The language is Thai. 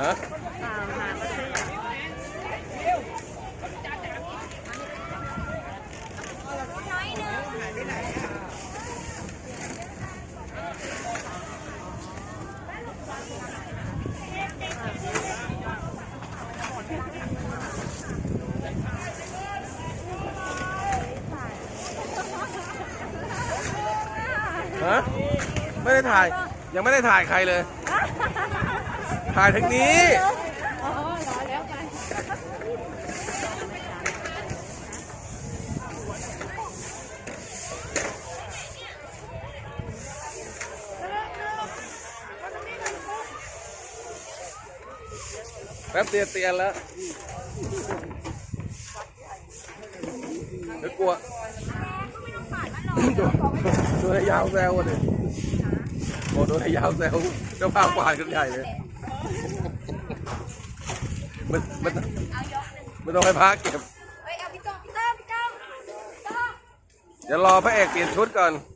ฮะฮะไม่ได้ถ่าย ยังไม่ได้ถ่ายใครเลย ถ่ายทางนี้แป๊บเตียนเตียนแล้วเดี๋ยวกลัวโดนโดนไอ้ยาวแซวอะดิโอ้ดนไอ้ยาวแซวเจ้าภาพกวาดกันใหญ่เลย มันมันมันต้องให้พระเก็บเฮ้ยเอาพี่ก้องพี่ก้องพี่ก้องก้อง เดี๋ยวรอพระเอกเปลี่ยนชุดก่อนไปเลยคนละพัน